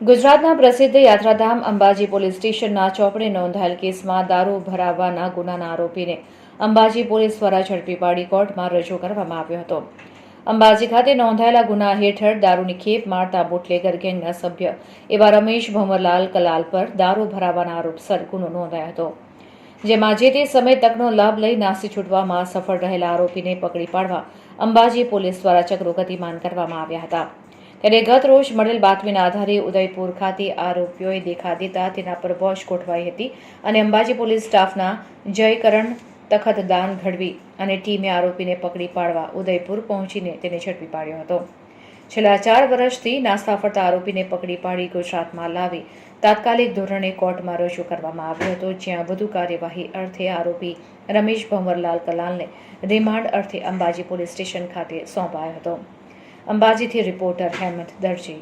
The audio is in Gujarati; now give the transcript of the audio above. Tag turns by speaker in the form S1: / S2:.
S1: ગુજરાતના પ્રસિદ્ધ યાત્રાધામ અંબાજી પોલીસ સ્ટેશનના ચોપડે નોંધાયેલ કેસમાં દારૂ ભરાવવાના ગુનાના આરોપીને અંબાજી પોલીસ દ્વારા ઝડપી પાડી કોર્ટમાં રજૂ કરવામાં આવ્યો હતો. અંબાજી ખાતે નોંધાયેલા ગુના હેઠળ દારૂની ખેપ મારતા બુટલેગર ગેંગના સભ્ય એવા રમેશ ભંવરલાલ કલાલ પર દારૂ ભરાવવાના આરોપસર ગુનો નોંધાયો હતો. જેમાં જે તે સમય તકનો લાભ લઈ નાસી છૂટવામાં સફળ રહેલા આરોપીને પકડી પાડવા અંબાજી પોલીસ દ્વારા ચક્રો ગતિમાન કરવામાં આવ્યા હતા. ત્યારે ગત રોજ મળેલ બાતમીના આધારે ઉદયપુર ખાતે આરોપીઓએ દેખા દેતા તેના પર વોચ ગોઠવાઈ હતી અને અંબાજી પોલીસ સ્ટાફના જયકરણ તખતદાન ઘડવી અને ટીમે આરોપીને પકડી પાડવા ઉદયપુર પહોંચીને તેને ઝડપી પાડ્યો હતો. છેલ્લા ચાર વર્ષથી નાસ્તા ફરતા આરોપીને પકડી પાડી ગુજરાતમાં લાવી તાત્કાલિક ધોરણે કોર્ટમાં રજૂ કરવામાં આવ્યો હતો, જ્યાં વધુ કાર્યવાહી અર્થે આરોપી રમેશ ભંવરલાલ કલાલને રિમાન્ડ અર્થે અંબાજી પોલીસ સ્ટેશન ખાતે સોંપાયો હતો. અંબાજીથી રિપોર્ટર હેમંત દરજી